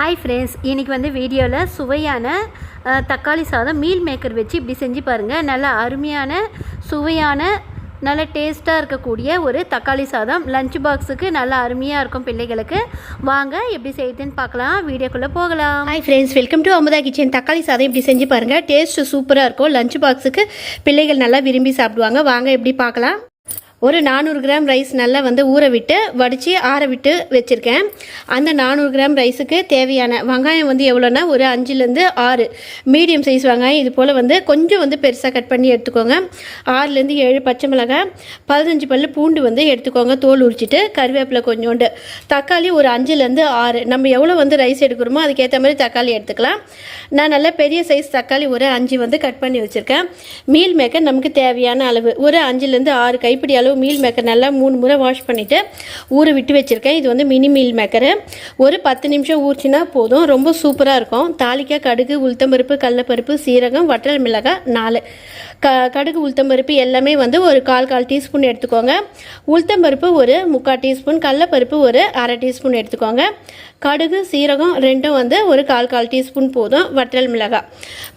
Hi friends இன்றைக்கி வந்து வீடியோவில் சுவையான தக்காளி சாதம் மீல் மேக்கர் வச்சு இப்படி செஞ்சு பாருங்கள் நல்ல அருமையான சுவையான நல்ல டேஸ்ட்டாக இருக்கக்கூடிய ஒரு தக்காளி சாதம். லஞ்ச் பாக்ஸுக்கு நல்ல அருமையாக இருக்கும் பிள்ளைகளுக்கு. வாங்க எப்படி செய்யுதுன்னு பார்க்கலாம். வீடியோக்குள்ளே போகலாம். Hi friends welcome to Amudha kitchen தக்காளி சாதம் இப்படி செஞ்சு பாருங்கள் டேஸ்ட்டு சூப்பராக இருக்கும். லஞ்ச் பாக்ஸுக்கு பிள்ளைகள் நல்லா விரும்பி சாப்பிடுவாங்க. வாங்க எப்படி பார்க்கலாம். ஒரு நானூறு கிராம் ரைஸ் நல்லா வந்து ஊற விட்டு வடித்து ஆற விட்டு வச்சுருக்கேன். அந்த நானூறு கிராம் ரைஸுக்கு தேவையான வெங்காயம் வந்து எவ்வளோன்னா ஒரு அஞ்சுலேருந்து ஆறு. மீடியம் சைஸ் வெங்காயம் இது போல் வந்து கொஞ்சம் வந்து பெருசாக கட் பண்ணி எடுத்துக்கோங்க. ஆறுலேருந்து ஏழு பச்சை மிளகாய் பதினஞ்சு பல்லு பூண்டு வந்து எடுத்துக்கோங்க தோல் உரிச்சிட்டு கருவேப்பிலை கொஞ்சோண்டு. தக்காளி ஒரு அஞ்சுலேருந்து ஆறு. நம்ம எவ்வளோ வந்து ரைஸ் எடுக்கிறோமோ அதுக்கேற்ற மாதிரி தக்காளி எடுத்துக்கலாம். நான் நல்லா பெரிய சைஸ் தக்காளி ஒரு அஞ்சு வந்து கட் பண்ணி வச்சுருக்கேன். மீல் மேக்கர் நமக்கு தேவையான அளவு. ஒரு அஞ்சுலேருந்து ஆறு கைப்பிடி அளவு மீல் மேக்கர் நல்லா மூணு முறை வாஷ் பண்ணிவிட்டு ஊற விட்டு வச்சுருக்கேன். இது வந்து மினி மீல் மேக்கரு. ஒரு பத்து நிமிஷம் ஊற்றினா போதும். ரொம்ப சூப்பராக இருக்கும். தாளிக்காய் கடுகு உளுத்தம்பருப்பு கடலப்பருப்பு சீரகம் வட்டல் மிளகாய் நாலு. க கடுகு உளுத்தம்பருப்பு எல்லாமே வந்து ஒரு கால் கால் டீஸ்பூன் எடுத்துக்கோங்க. உளுத்தம்பருப்பு ஒரு முக்கால் டீஸ்பூன் கடலப்பருப்பு ஒரு அரை டீஸ்பூன் எடுத்துக்கோங்க. கடுகு சீரகம் ரெண்டும் வந்து ஒரு கால் கால் டீஸ்பூன் போதும். வற்றல் மிளகாய்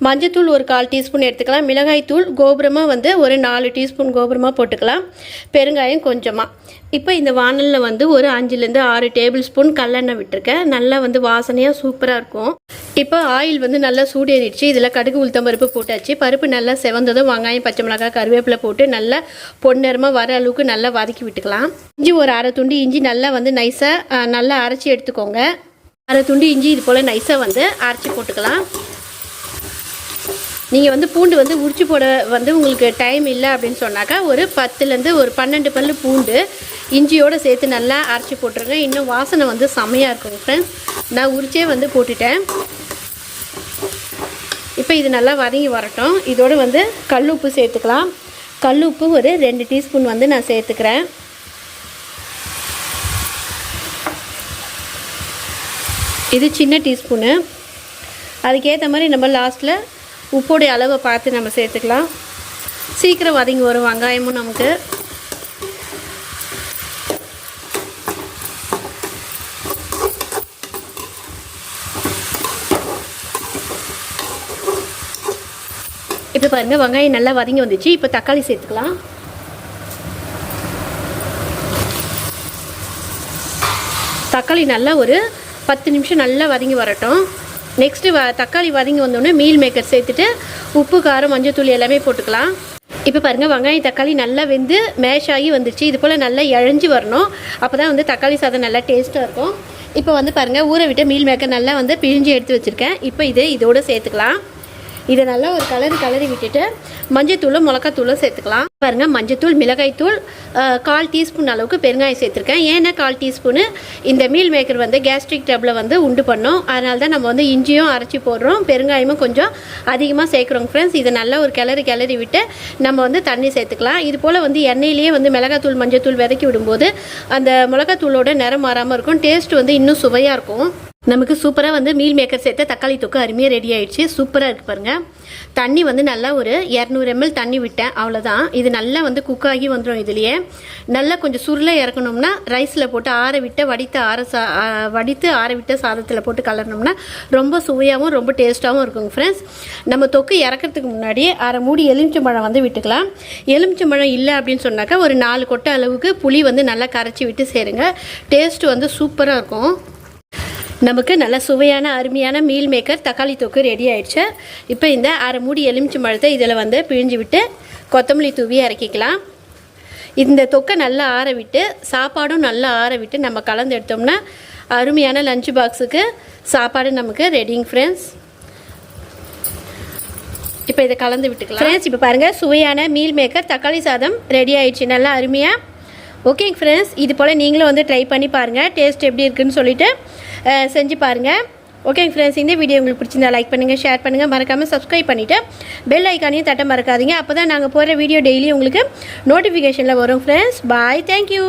மஞ்சத்தூள் ஒரு கால் டீஸ்பூன் எடுத்துக்கலாம். மிளகாய் தூள் கோபுரமாக வந்து ஒரு நாலு டீஸ்பூன் கோபுரமாக போட்டுக்கலாம். பெருங்காயம் கொஞ்சமாக இப்போ இந்த வானலில் வந்து ஒரு அஞ்சுலேருந்து ஆறு டேபிள் ஸ்பூன் கல்லெண்ணெய் விட்டுருக்கேன். நல்லா வந்து வாசனையாக சூப்பராக இருக்கும். இப்போ ஆயில் வந்து நல்லா சூடேறிடுச்சு. இதில் கடுகு உளுத்தம் பருப்பு போட்டாச்சு. பருப்பு நல்லா செவந்ததும் வெங்காயம் பச்சை மிளகாய் கருவேப்பிலை போட்டு நல்லா பொன்னிறமாக வர அளவுக்கு நல்லா வதக்கி விட்டுக்கலாம். இஞ்சி ஒரு அரை துண்டு இஞ்சி நல்லா வந்து நைஸாக நல்லா அரைச்சி எடுத்துக்கோங்க. அரை துண்டு இஞ்சி இது போல் நைஸாக வந்து அரைச்சி போட்டுக்கலாம். நீங்கள் வந்து பூண்டு வந்து உரிச்சு போட வந்து உங்களுக்கு டைம் இல்லை அப்படின்னு சொன்னாக்கா ஒரு பத்துலேருந்து ஒரு பன்னெண்டு பல் பூண்டு இஞ்சியோடு சேர்த்து நல்லா அரைச்சி போட்டுருங்க. இன்னும் வாசனை வந்து செம்மையாக இருக்கும் ஃப்ரெண்ட்ஸ் நான் உரிச்சே வந்து போட்டுட்டேன். இப்போ இது நல்லா வதங்கி வரட்டும். இதோடு வந்து கல் உப்பு சேர்த்துக்கலாம். கல் உப்பு ஒரு ரெண்டு டீஸ்பூன் வந்து நான் சேர்த்துக்கிறேன். இது சின்ன டீஸ்பூனு. அதுக்கேற்ற மாதிரி நம்ம லாஸ்ட்டில் உப்போடைய அளவை பார்த்து நம்ம சேர்த்துக்கலாம். சீக்கிரம் வதங்கி வரும் வெங்காயமும் நமக்கு. இப்போ பாருங்கள் வெங்காயம் நல்லா வதங்கி வந்துச்சு. இப்போ தக்காளி சேர்த்துக்கலாம். தக்காளி நல்லா ஒரு பத்து நிமிஷம் நல்லா வதங்கி வரட்டும். நெக்ஸ்ட்டு வ தக்காளி வதங்கி வந்தோடனே மீல் மேக்கர் சேர்த்துட்டு உப்பு காரம் மஞ்சள் தூள் எல்லாமே போட்டுக்கலாம். இப்போ பாருங்கள் வெங்காயம் தக்காளி நல்லா வெந்து மேஷ் ஆகி வந்துச்சு இது போல் நல்லா இழஞ்சி வரணும். அப்போ தான் வந்து தக்காளி சாதம் நல்லா டேஸ்ட்டாக இருக்கும். இப்போ வந்து பாருங்கள் ஊற விட்டு மீல் மேக்கர் நல்லா வந்து பிழிஞ்சு எடுத்து வச்சுருக்கேன். இப்போ இது இதோடு சேர்த்துக்கலாம். இதை நல்லா ஒரு கலரி கலரி விட்டுட்டு மஞ்சத்தூளும் மிளகாத்தூளும் சேர்த்துக்கலாம். பாருங்கள் மஞ்சத்தூள் மிளகாய்த்தூள் கால் டீஸ்பூன் அளவுக்கு பெருங்காயம் சேர்த்துருக்கேன். ஏன்னா கால் டீஸ்பூனு இந்த மீல் மேக்கர் வந்து கேஸ்ட்ரிக் டப்பில் வந்து உண்டு பண்ணோம். அதனால தான் நம்ம வந்து இஞ்சியும் அரைச்சி போடுறோம். பெருங்காயமும் கொஞ்சம் அதிகமாக சேர்க்குறோங்க ஃப்ரெண்ட்ஸ் இதை நல்லா ஒரு கிளறி கிளறி விட்டு நம்ம வந்து தண்ணி சேர்த்துக்கலாம். இது போல் வந்து எண்ணெயிலேயே வந்து மிளகாத்தூள் மஞ்சத்தூள் விதக்கி விடும்போது அந்த மிளகாத்தூளோட நிறம் மாறாமல் இருக்கும். டேஸ்ட் வந்து இன்னும் சுவையாக இருக்கும். நமக்கு சூப்பராக வந்து மீல் மேக்கர் சேர்த்த தக்காளி தொக்கு அருமையாக ரெடி ஆயிடுச்சு. சூப்பராக இருக்குது பாருங்கள் தண்ணி வந்து நல்லா ஒரு இரநூறு எம்எல் தண்ணி விட்டேன். அவ்வளோதான் இது நல்லா வந்து குக் ஆகி வந்துடும் இதுலேயே. நல்லா கொஞ்சம் சுருளை இறக்கணும்னா ரைஸில் போட்டு ஆற விட்டு வடித்து ஆற சா வடித்து ஆற விட்ட சாதத்தில் போட்டு கலரணும்னா ரொம்ப சுவையாகவும் ரொம்ப டேஸ்ட்டாகவும் இருக்குங்க ஃப்ரெண்ட்ஸ் நம்ம தொக்கு இறக்கிறதுக்கு முன்னாடி அரை மூடி எலுமிச்சம்பழம் வந்து விட்டுக்கலாம். எலுமிச்சம்பழம் இல்லை அப்படின்னு சொன்னாக்கா ஒரு நாலு கொட்டை அளவுக்கு புளி வந்து நல்லா கரைச்சி விட்டு சேருங்க. டேஸ்ட் வந்து சூப்பராக இருக்கும். நமக்கு நல்ல சுவையான அருமையான மீல் மேக்கர் தக்காளி தொக்கு ரெடி ஆயிடுச்சு. இப்போ இந்த அரை மூடி எலுமிச்சை மழத்தை இதில் வந்து பிழிஞ்சு விட்டு கொத்தமல்லி தூவி இறக்கிக்கலாம். இந்த தொக்கை நல்லா ஆற விட்டு சாப்பாடும் நல்லா ஆற விட்டு நம்ம கலந்து எடுத்தோம்னா அருமையான லஞ்ச் பாக்ஸுக்கு சாப்பாடு நமக்கு ரெடிங் ஃப்ரெண்ட்ஸ் இப்போ இதை கலந்து விட்டுக்கலாம். ஃப்ரெண்ட்ஸ் இப்போ பாருங்கள் சுவையான மீல் மேக்கர் தக்காளி சாதம் ரெடி ஆயிடுச்சு. நல்லா அருமையாக ஓகேங்க ஃப்ரெண்ட்ஸ் இது போல் நீங்களும் வந்து ட்ரை பண்ணி பாருங்கள் டேஸ்ட் எப்படி இருக்குன்னு சொல்லிட்டு செஞ்சு பாருங்கள் ஓகேங்க ஃப்ரெண்ட்ஸ் இந்த வீடியோ உங்களுக்கு பிடிச்சிருந்தா லைக் பண்ணுங்கள் ஷேர் பண்ணுங்கள் மறக்காமல் சப்ஸ்கிரைப் பண்ணிவிட்டு பெல் ஐக்கானையும் தட்ட மறக்காதீங்க. அப்போ தான் நாங்கள் போகிற வீடியோ டெய்லி உங்களுக்கு நோட்டிஃபிகேஷனில் வரும் ஃப்ரெண்ட்ஸ் பாய் தேங்க்யூ